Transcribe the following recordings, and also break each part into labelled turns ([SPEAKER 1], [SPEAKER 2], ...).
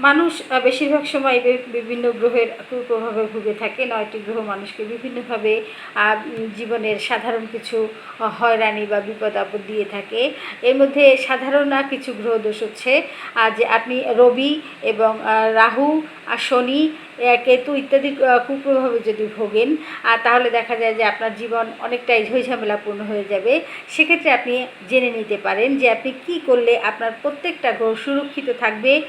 [SPEAKER 1] মানুষ বেশিরভাগ সময় বিভিন্ন গ্রহের কুপ্রভাবে ভুগে থাকে। নয়টি গ্রহ মানুষকে বিভিন্নভাবে জীবনের সাধারণ কিছু হয়রানি বা বিপদ আপদ দিয়ে থাকে। এর মধ্যে সাধারণ কিছু গ্রহ দোষ হচ্ছে যে আপনি রবি এবং রাহু আর শনি কেতু ইত্যাদি কুপ্রভাবে যদি ভোগেন তাহলে দেখা যায় যে আপনার জীবন অনেকটাই ঝইঝামেলাপূর্ণ হয়ে যাবে। সেক্ষেত্রে আপনি জেনে নিতে পারেন যে আপনি কি করলে আপনার প্রত্যেকটা গ্রহ সুরক্ষিত থাকবে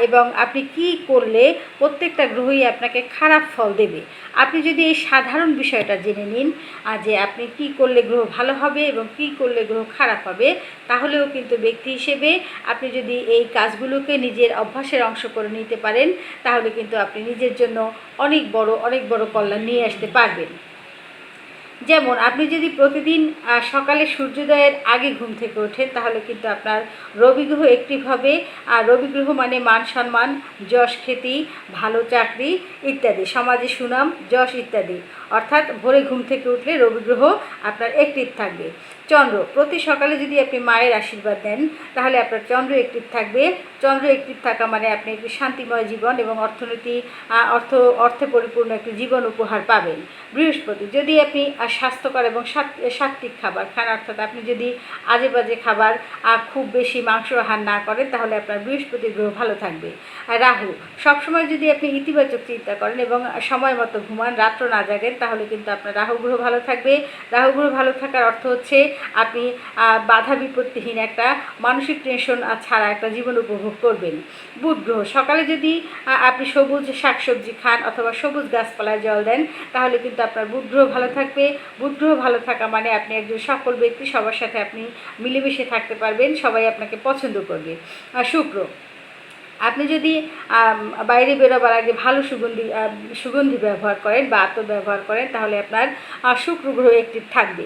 [SPEAKER 1] এবং আপনি কি করলে প্রত্যেকটা গ্রহই আপনাকে খারাপ ফল দেবে? আপনি যদি এই সাধারণ বিষয়টা জেনে নিন যে আপনি কি করলে গ্রহ ভালো হবে এবং কি করলে গ্রহ খারাপ হবে, তাহলেও কিন্তু ব্যক্তি হিসেবে আপনি যদি এই কাজগুলোকে নিজের অভ্যাসের অংশ করে নিতে পারেন, তাহলে কিন্তু আপনি নিজের জন্য অনেক বড় অনেক বড় কল্যাণ নিয়ে আসতে পারবেন। যেমন, আপনি যদি প্রতিদিন সকালে সূর্যোদয়ের আগে ঘুম থেকে ওঠেন, তাহলে কিন্তু আপনার রবিগ্রহ একটিভ হবে। আর রবি গ্রহ মানে মান সম্মান, যশ খ্যাতি, ভালো চাকরি ইত্যাদি, সমাজে সুনাম, যশ ইত্যাদি। অর্থাৎ ভোরে ঘুম থেকে উঠলে রবি গ্রহ আপনার অ্যাক্টিভ থাকবে। চন্দ্র, প্রতি সকালে যদি আপনি মায়ের আশীর্বাদ দেন, তাহলে আপনার চন্দ্র অ্যাক্টিভ থাকবে। চন্দ্র অ্যাক্টিভ থাকা মানে আপনি একটি শান্তিময় জীবন এবং অর্থনীতি অর্থ, অর্থে পরিপূর্ণ একটি জীবন উপহার পাবেন। বৃহস্পতি, যদি আপনি স্বাস্থ্যকর এবং সাত্বিক খাবার খান, অর্থাৎ আপনি যদি আজে বাজে খাবার খুব বেশি মাংস আহার না করেন, তাহলে আপনার বৃহস্পতি গ্রহ ভালো থাকবে। রাহু, সবসময় যদি আপনি ইতিবাচক চিন্তা করেন এবং সময় মতো ঘুমান, রাত্র না জাগেন তাহলে কিন্তু আপনার রাহু গ্রহ ভালো থাকবে। রাহু গ্রহ ভালো থাকার অর্থ হচ্ছে আপনি বাধা বিপত্তিহীন একটা মানসিক টেনশন ছাড়া একটা জীবন উপভোগ করবেন। বুধ গ্রহ, সকালে যদি আপনি সবুজ শাকসবজি খান অথবা সবুজ গাছপালায় জল দেন, তাহলে কিন্তু আপনার বুধ গ্রহ ভালো থাকবে। বুধ গ্রহ ভালো থাকা মানে আপনি একজন সফল ব্যক্তি, সবার সাথে আপনি মিলেমিশে থাকতে পারবেন, সবাই আপনাকে পছন্দ করবে। শুক্র আপনি যদি বাইরে বেরোবার আগে ভালো সুগন্ধি সুগন্ধি ব্যবহার করেন বা আত্ম ব্যবহার করেন, তাহলে আপনার শুক্র গ্রহ একটি থাকবে।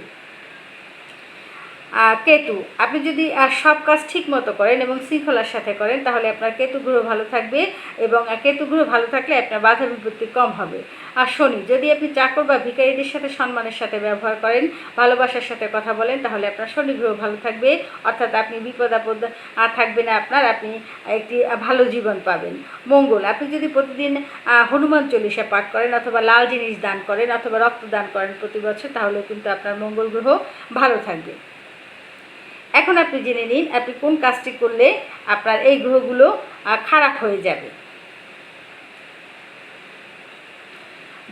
[SPEAKER 1] কেতু, আপনি যদি সব কাজ ঠিক মতো করেন এবং শৃঙ্খলার সাথে করেন, তাহলে আপনার কেতু গ্রহ ভালো থাকবে এবং কেতু গ্রহ ভালো থাকলে আপনার বাধা বিপত্তি কম হবে। আর শনি, যদি আপনি চাকর বা ভিখারিদের সাথে সম্মানের সাথে ব্যবহার করেন, ভালোবাসার সাথে কথা বলেন, তাহলে আপনার শনি গ্রহ ভালো থাকবে। অর্থাৎ আপনি বিপদ আপদ থাকবে না আপনার, আপনি একটি ভালো জীবন পাবেন। মঙ্গল, আপনি যদি প্রতিদিন হনুমান চল্লিশা পাঠ করেন অথবা লাল জিনিস দান করেন অথবা রক্ত দান করেন প্রতি বছর তাহলে কিন্তু আপনার মঙ্গল গ্রহ ভালো থাকবে। এখন আপনি জেনে নিন আপনি কোন কাজটি করলে আপনার এই গ্রহগুলো খারাপ হয়ে যাবে।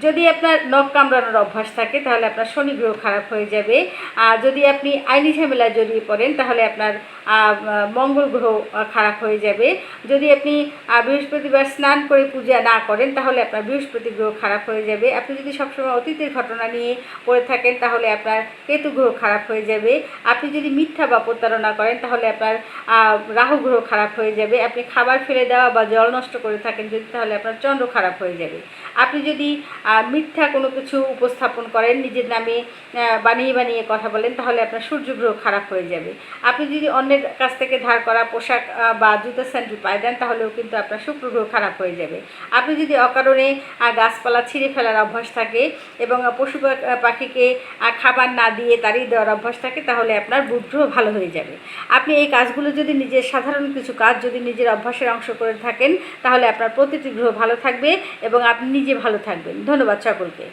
[SPEAKER 1] যদি আপনার নখ কামড়ানোর অভ্যাস থাকে, তাহলে আপনার শনি গ্রহ খারাপ হয়ে যাবে। আর যদি আপনি আইনি ঝামেলায় জড়িয়ে পড়েন, তাহলে আপনার মঙ্গল গ্রহ খারাপ হয়ে যাবে। যদি আপনি বৃহস্পতিবার স্নান করে পূজা না করেন, তাহলে আপনার বৃহস্পতি গ্রহ খারাপ হয়ে যাবে। আপনি যদি সবসময় অতীতের ঘটনা নিয়ে পড়ে থাকেন, তাহলে আপনার কেতু গ্রহ খারাপ হয়ে যাবে। আপনি যদি মিথ্যা বা প্রতারণা করেন, তাহলে আপনার রাহু গ্রহ খারাপ হয়ে যাবে। আপনি খাবার ফেলে দেওয়া বা জল নষ্ট করে থাকেন যদি, তাহলে আপনার চন্দ্র খারাপ হয়ে যাবে। আপনি যদি মিথ্যা কোনো কিছু উপস্থাপন করেন, নিজের নামে বানিয়ে বানিয়ে কথা বলেন, তাহলে আপনার সূর্য গ্রহ খারাপ হয়ে যাবে। আপনি যদি অন্যের কাছ থেকে ধার করা পোশাক বা জুতো, স্যান্ডেল পায়ে দেন, তাহলেও কিন্তু আপনার শুক্রগ্রহ খারাপ হয়ে যাবে। আপনি যদি অকারণে গাছপালা ছিঁড়ে ফেলার অভ্যাস থাকে এবং পশু পাখিকে খাবার না দিয়ে তাড়িয়ে দেওয়ার অভ্যাস থাকে, তাহলে আপনার বুধ গ্রহ ভালো হয়ে যাবে। আপনি এই কাজগুলো যদি নিজের সাধারণ কিছু কাজ যদি নিজের অভ্যাসের অংশ করে থাকেন, তাহলে আপনার প্রতিটি গ্রহ ভালো থাকবে এবং আপনি নিজে ভালো থাকবেন। ধন্যবাদ সকলকে।